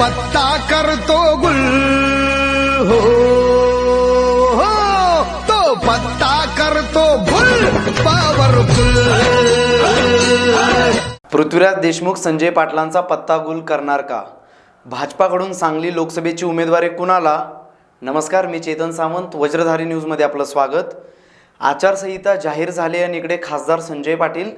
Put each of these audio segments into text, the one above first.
पत्ता करतो गुल हो हो तो पत्ता करतो गुल पॉवरफुल पृथ्वीराज देशमुख संजय पाटलांचा पत्ता गुल करणार का? भाजपाकडून सांगली लोकसभेची उमेदवारी कुणाला? नमस्कार मी चेतन सावंत वज्रधारी न्यूजमध्ये आपलं स्वागत. आचारसंहिता जाहीर झाली आणि इकडे खासदार संजय पाटील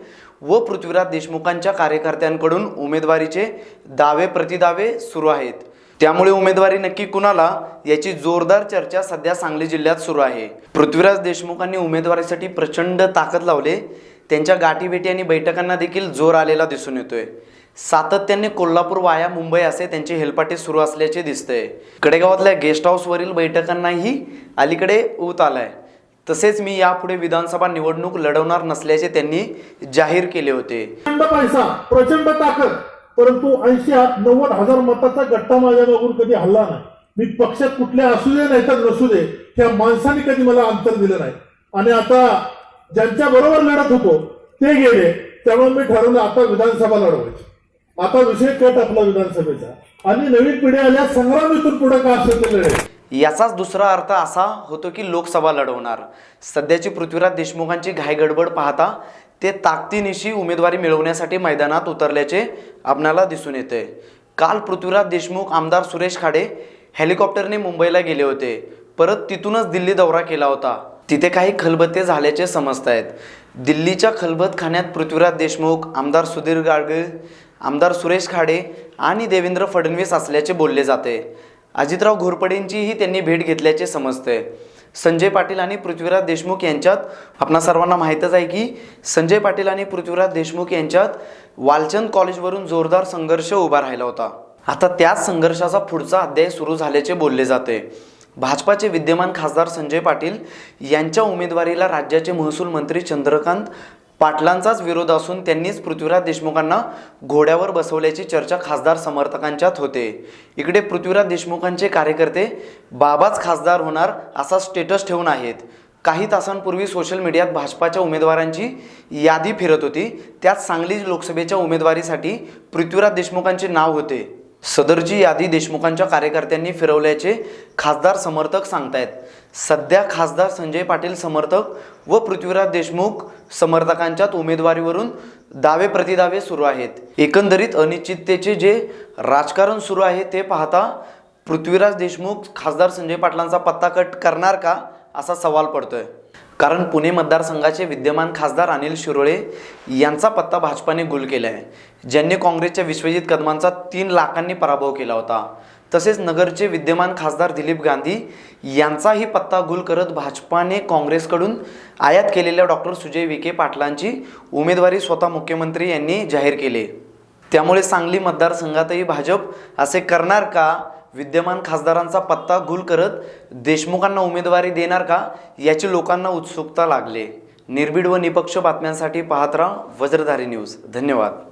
व पृथ्वीराज देशमुखांच्या कार्यकर्त्यांकडून उमेदवारीचे दावे प्रतिदावे सुरू आहेत. त्यामुळे उमेदवारी नक्की कुणाला याची जोरदार चर्चा सध्या सांगली जिल्ह्यात सुरू आहे. पृथ्वीराज देशमुखांनी उमेदवारीसाठी प्रचंड ताकद लावले. त्यांच्या गाठीभेटी आणि बैठकांना देखील जोर आलेला दिसून येतोय. सातत्याने कोल्हापूर वाया मुंबई असे त्यांचे हेलपाटे सुरू असल्याचे दिसतंय. कडेगावातल्या गेस्ट हाऊसवरील बैठकांनाही अलीकडे ऊत आलाय. तसेच मी यापुढे विधानसभा निवडणूक लढवणार नसल्याचे त्यांनी जाहीर केले होते. प्रचंड पैसा प्रचंड ताकद परंतु ऐंशी नव्वद हजार मताचा गट्टा माझ्या मागून कधी हल्ला नाही. मी पक्षात कुठल्या असू दे नाही तर नसू दे त्या माणसाने कधी मला अंतर दिलं नाही. आणि आता ज्यांच्या बरोबर लढत होतो ते गेले त्यामुळे मी ठरवलं आता विधानसभा लढवायची. आता विषय कट आपला विधानसभेचा. आणि नवीन पिढी आल्या संग्राम इथून पुढे का असेल ते लढेल याचाच दुसरा अर्थ असा होतो की लोकसभा लढवणार. सध्याची पृथ्वीराज देशमुखांची घायगडबड पाहता ते ताकदीनिशी उमेदवारी मिळवण्यासाठी मैदानात उतरल्याचे आपणाला दिसून येते. काल पृथ्वीराज देशमुख आमदार सुरेश खाडे हेलिकॉप्टरने मुंबईला गेले होते. परत तिथूनच दिल्ली दौरा केला होता. तिथे काही खलबत्ते झाल्याचे समजत आहेत दिल्लीच्या खलबत खाण्यात पृथ्वीराज देशमुख आमदार सुधीर गाडगीळ आमदार सुरेश खाडे आणि देवेंद्र फडणवीस असल्याचे बोलले जाते. अजितराव घोरपडेंचीही त्यांनी भेट घेतल्याचे समजते संजय पाटील आणि पृथ्वीराज देशमुख यांच्यात आपणा सर्वांना माहीतच आहे की संजय पाटील आणि पृथ्वीराज देशमुख यांच्यात वालचंद कॉलेजवरून जोरदार संघर्ष उभा राहिला होता. आता त्याच संघर्षाचा पुढचा अध्याय सुरू झाल्याचे बोलले जाते. भाजपाचे विद्यमान खासदार संजय पाटील यांच्या उमेदवारीला राज्याचे महसूल मंत्री चंद्रकांत पाटलांचाच विरोध असून त्यांनीच पृथ्वीराज देशमुखांना घोड्यावर बसवल्याची चर्चा खासदार समर्थकांच्यात होते. इकडे पृथ्वीराज देशमुखांचे कार्यकर्ते बाबाच खासदार होणार असा स्टेटस ठेवून आहेत. काही तासांपूर्वी सोशल मीडियात भाजपाच्या उमेदवारांची यादी फिरत होती. त्यात सांगली लोकसभेच्या उमेदवारीसाठी पृथ्वीराज देशमुखांचे नाव होते. सदरची यादी देशमुखांच्या कार्यकर्त्यांनी फिरवल्याचे खासदार समर्थक सांगतायत. सध्या खासदार संजय पाटील समर्थक व पृथ्वीराज देशमुख समर्थकांच्यात उमेदवारीवरून दावे प्रतिदावे सुरू आहेत. एकंदरीत अनिश्चिततेचे जे राजकारण सुरू आहे ते पाहता पृथ्वीराज देशमुख खासदार संजय पाटलांचा पत्ता कट करणार का असा सवाल पडतोय. कारण पुणे मतदारसंघाचे विद्यमान खासदार अनिल शिरोळे यांचा पत्ता भाजपाने गुल केला आहे ज्यांनी काँग्रेसच्या विश्वजित कदमांचा तीन लाखांनी पराभव केला होता. तसेच नगरचे विद्यमान खासदार दिलीप गांधी यांचाही पत्ता गुल करत भाजपाने काँग्रेसकडून आयात केलेल्या डॉक्टर सुजय विखे पाटलांची उमेदवारी स्वतः मुख्यमंत्री यांनी जाहीर केली. त्यामुळे सांगली मतदारसंघातही भाजप असे करणार का? विद्यमान खासदारांचा पत्ता गुल करत देशमुखांना उमेदवारी देणार का? याची लोकांना उत्सुकता लागली. निर्भीड व निपक्ष बातम्यांसाठी पाहत राहा वज्रधारी न्यूज. धन्यवाद.